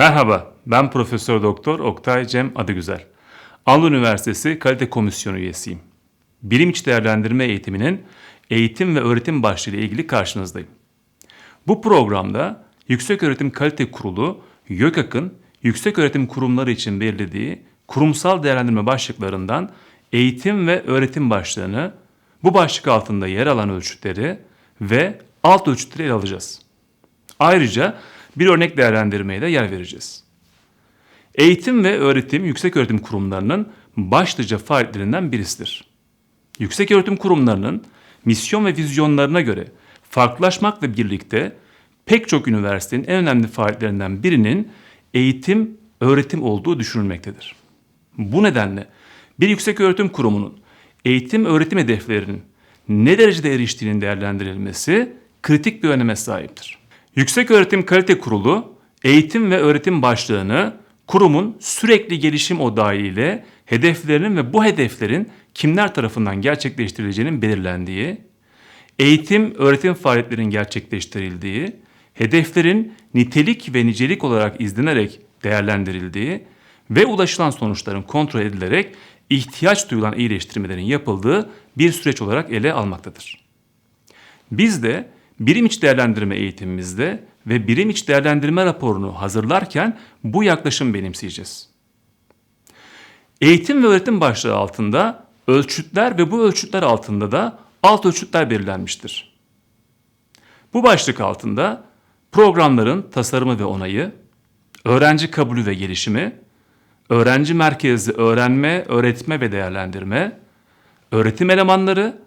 Merhaba, ben Profesör Doktor Oktay Cem Adıgüzel. Anadolu Üniversitesi Kalite Komisyonu üyesiyim. Bilim içi değerlendirme eğitiminin eğitim ve öğretim başlığı ile ilgili karşınızdayım. Bu programda Yükseköğretim Kalite Kurulu, YÖKAK'ın yükseköğretim kurumları için belirlediği kurumsal değerlendirme başlıklarından eğitim ve öğretim başlığını, bu başlık altında yer alan ölçütleri ve alt ölçütleri ele alacağız. Ayrıca bir örnek değerlendirmeye de yer vereceğiz. Eğitim ve öğretim yükseköğretim kurumlarının başlıca faaliyetlerinden birisidir. Yükseköğretim kurumlarının misyon ve vizyonlarına göre farklılaşmakla birlikte pek çok üniversitenin en önemli faaliyetlerinden birinin eğitim, öğretim olduğu düşünülmektedir. Bu nedenle bir yükseköğretim kurumunun eğitim öğretim hedeflerinin ne derecede eriştiğinin değerlendirilmesi kritik bir öneme sahiptir. Yükseköğretim Kalite Kurulu eğitim ve öğretim başlığını kurumun sürekli gelişim odağı ile hedeflerinin ve bu hedeflerin kimler tarafından gerçekleştirileceğinin belirlendiği, eğitim öğretim faaliyetlerinin gerçekleştirildiği, hedeflerin nitelik ve nicelik olarak izlenerek değerlendirildiği ve ulaşılan sonuçların kontrol edilerek ihtiyaç duyulan iyileştirmelerin yapıldığı bir süreç olarak ele almaktadır. Biz de birim iç değerlendirme eğitimimizde ve birim iç değerlendirme raporunu hazırlarken bu yaklaşım benimseyeceğiz. Eğitim ve öğretim başlığı altında ölçütler ve bu ölçütler altında da alt ölçütler belirlenmiştir. Bu başlık altında programların tasarımı ve onayı, öğrenci kabulü ve gelişimi, öğrenci merkezli öğrenme, öğretme ve değerlendirme, öğretim elemanları,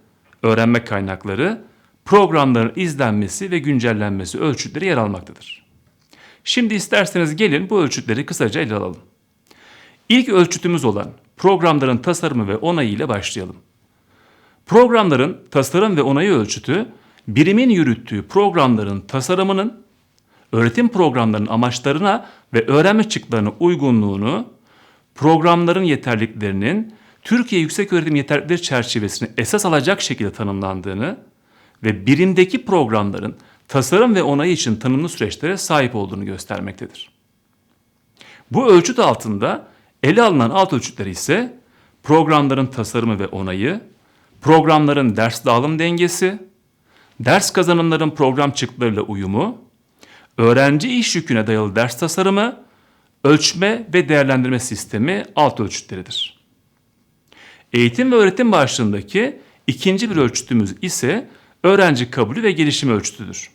öğrenme kaynakları, programların izlenmesi ve güncellenmesi ölçütleri yer almaktadır. Şimdi isterseniz gelin bu ölçütleri kısaca ele alalım. İlk ölçütümüz olan programların tasarımı ve onayı ile başlayalım. Programların tasarım ve onayı ölçütü, birimin yürüttüğü programların tasarımının, öğretim programlarının amaçlarına ve öğrenme çıktılarına uygunluğunu, programların yeterliliklerinin Türkiye Yükseköğretim Yeterlilikleri çerçevesini esas alacak şekilde tanımlandığını ve birimdeki programların tasarım ve onayı için tanımlı süreçlere sahip olduğunu göstermektedir. Bu ölçüt altında ele alınan alt ölçütler ise programların tasarımı ve onayı, programların ders dağılım dengesi, ders kazanımların program çıktılarıyla uyumu, öğrenci iş yüküne dayalı ders tasarımı, ölçme ve değerlendirme sistemi alt ölçütleridir. Eğitim ve öğretim başlığındaki ikinci bir ölçütümüz ise öğrenci kabulü ve gelişimi ölçütüdür.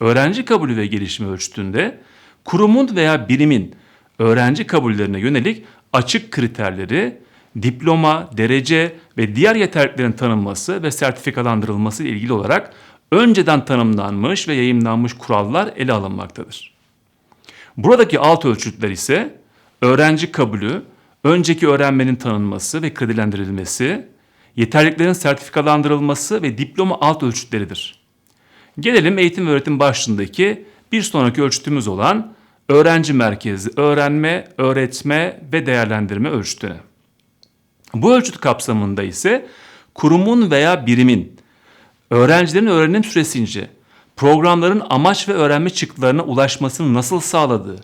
Öğrenci kabulü ve gelişimi ölçütünde kurumun veya birimin öğrenci kabullerine yönelik açık kriterleri, diploma, derece ve diğer yeterliliklerin tanınması ve sertifikalandırılması ile ilgili olarak önceden tanımlanmış ve yayınlanmış kurallar ele alınmaktadır. Buradaki alt ölçütler ise öğrenci kabulü, önceki öğrenmenin tanınması ve kredilendirilmesi, yeterliliklerin sertifikalandırılması ve diploma alt ölçütleridir. Gelelim eğitim ve öğretim başlığındaki bir sonraki ölçütümüz olan öğrenci merkezli öğrenme, öğretme ve değerlendirme ölçütüne. Bu ölçüt kapsamında ise kurumun veya birimin öğrencilerin öğrenim süresince programların amaç ve öğrenme çıktılarına ulaşmasını nasıl sağladığı,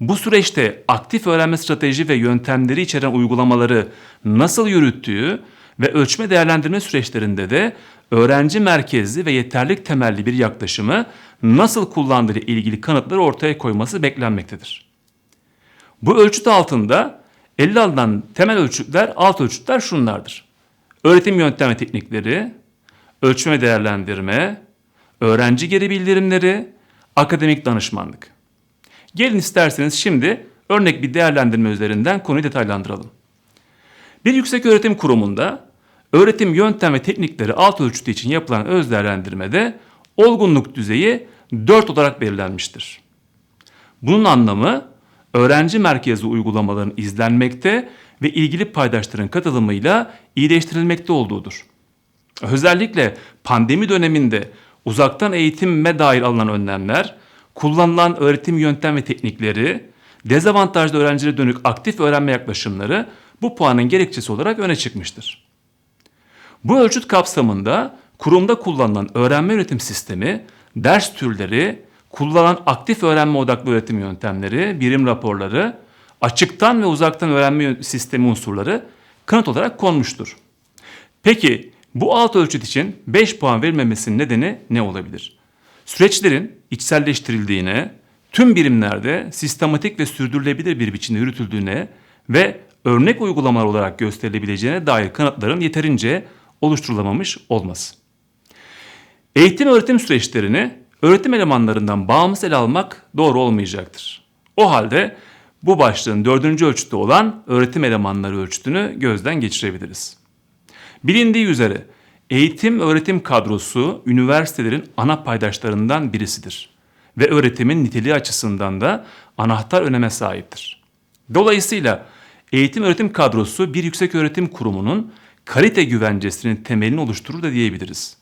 bu süreçte aktif öğrenme strateji ve yöntemleri içeren uygulamaları nasıl yürüttüğü ve ölçme değerlendirme süreçlerinde de öğrenci merkezli ve yeterlik temelli bir yaklaşımı nasıl kullandığı ile ilgili kanıtları ortaya koyması beklenmektedir. Bu ölçüt altında elle alınan temel ölçütler, alt ölçütler şunlardır. Öğretim yöntem ve teknikleri, ölçme değerlendirme, öğrenci geri bildirimleri, akademik danışmanlık. Gelin isterseniz şimdi örnek bir değerlendirme üzerinden konuyu detaylandıralım. Bir yüksek öğretim kurumunda öğretim yöntem ve teknikleri alt ölçütü için yapılan öz değerlendirmede olgunluk düzeyi 4 olarak belirlenmiştir. Bunun anlamı öğrenci merkezli uygulamaların izlenmekte ve ilgili paydaşların katılımıyla iyileştirilmekte olduğudur. Özellikle pandemi döneminde uzaktan eğitime dair alınan önlemler, kullanılan öğretim yöntem ve teknikleri, dezavantajlı öğrencilere dönük aktif öğrenme yaklaşımları bu puanın gerekçesi olarak öne çıkmıştır. Bu ölçüt kapsamında kurumda kullanılan öğrenme yönetim sistemi, ders türleri, kullanılan aktif öğrenme odaklı öğretim yöntemleri, birim raporları, açıktan ve uzaktan öğrenme sistemi unsurları kanıt olarak konmuştur. Peki bu alt ölçüt için 5 puan verilmemesinin nedeni ne olabilir? Süreçlerin içselleştirildiğine, tüm birimlerde sistematik ve sürdürülebilir bir biçimde yürütüldüğüne ve örnek uygulamalar olarak gösterilebileceğine dair kanıtların yeterince oluşturulamamış olması. Eğitim öğretim süreçlerini öğretim elemanlarından bağımsız ele almak doğru olmayacaktır. O halde bu başlığın dördüncü ölçütü olan öğretim elemanları ölçütünü gözden geçirebiliriz. Bilindiği üzere eğitim öğretim kadrosu üniversitelerin ana paydaşlarından birisidir ve öğretimin niteliği açısından da anahtar öneme sahiptir. Dolayısıyla eğitim öğretim kadrosu bir yüksek öğretim kurumunun kalite güvencesinin temelini oluşturur da diyebiliriz.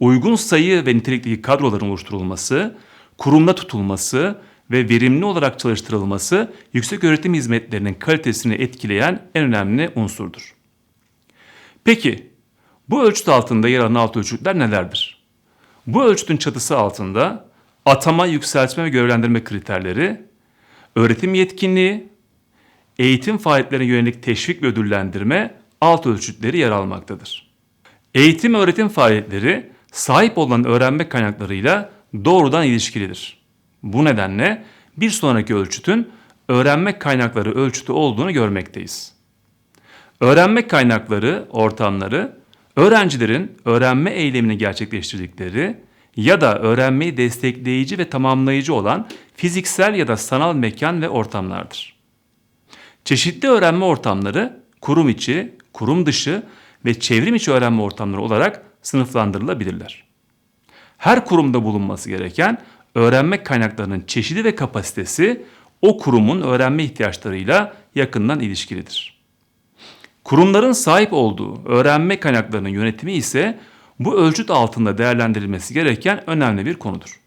Uygun sayı ve nitelikteki kadroların oluşturulması, kurumda tutulması ve verimli olarak çalıştırılması yüksek öğretim hizmetlerinin kalitesini etkileyen en önemli unsurdur. Peki bu ölçüt altında yer alan alt ölçütler nelerdir? Bu ölçütün çatısı altında atama, yükseltme ve görevlendirme kriterleri, öğretim yetkinliği, eğitim faaliyetlerine yönelik teşvik ve ödüllendirme alt ölçütleri yer almaktadır. Eğitim öğretim faaliyetleri sahip olan öğrenme kaynaklarıyla doğrudan ilişkilidir. Bu nedenle bir sonraki ölçütün öğrenme kaynakları ölçütü olduğunu görmekteyiz. Öğrenme kaynakları, ortamları, öğrencilerin öğrenme eylemini gerçekleştirdikleri ya da öğrenmeyi destekleyici ve tamamlayıcı olan fiziksel ya da sanal mekan ve ortamlardır. Çeşitli öğrenme ortamları kurum içi, kurum dışı ve çevrim içi öğrenme ortamları olarak sınıflandırılabilirler. Her kurumda bulunması gereken öğrenme kaynaklarının çeşidi ve kapasitesi o kurumun öğrenme ihtiyaçlarıyla yakından ilişkilidir. Kurumların sahip olduğu öğrenme kaynaklarının yönetimi ise bu ölçüt altında değerlendirilmesi gereken önemli bir konudur.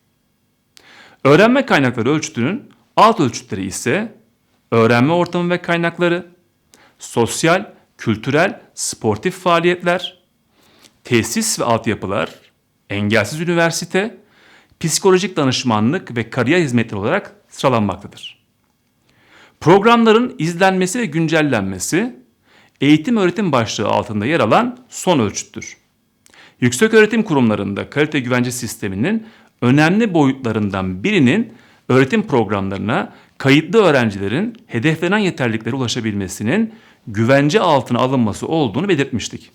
Öğrenme kaynakları ölçütünün alt ölçütleri ise öğrenme ortamı ve kaynakları, sosyal, kültürel, sportif faaliyetler, tesis ve altyapılar, engelsiz üniversite, psikolojik danışmanlık ve kariyer hizmetleri olarak sıralanmaktadır. Programların izlenmesi ve güncellenmesi eğitim öğretim başlığı altında yer alan son ölçüttür. Yüksek öğretim kurumlarında kalite güvence sisteminin önemli boyutlarından birinin öğretim programlarına kayıtlı öğrencilerin hedeflenen yeterliliklere ulaşabilmesinin güvence altına alınması olduğunu belirtmiştik.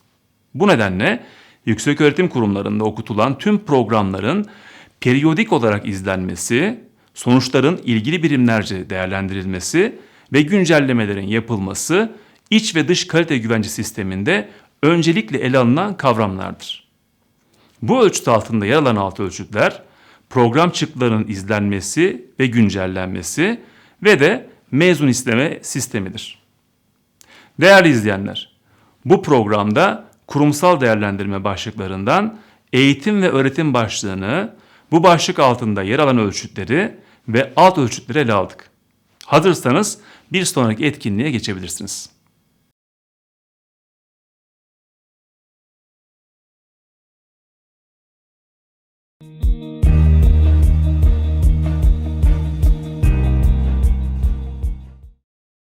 Bu nedenle yüksek öğretim kurumlarında okutulan tüm programların periyodik olarak izlenmesi, sonuçların ilgili birimlerce değerlendirilmesi ve güncellemelerin yapılması iç ve dış kalite güvence sisteminde öncelikle ele alınan kavramlardır. Bu ölçüt altında yer alan alt ölçütler program çıktılarının izlenmesi ve güncellenmesi ve de mezun isteme sistemidir. Değerli izleyenler, bu programda kurumsal değerlendirme başlıklarından eğitim ve öğretim başlığını, bu başlık altında yer alan ölçütleri ve alt ölçütleri ele aldık. Hazırsanız bir sonraki etkinliğe geçebilirsiniz.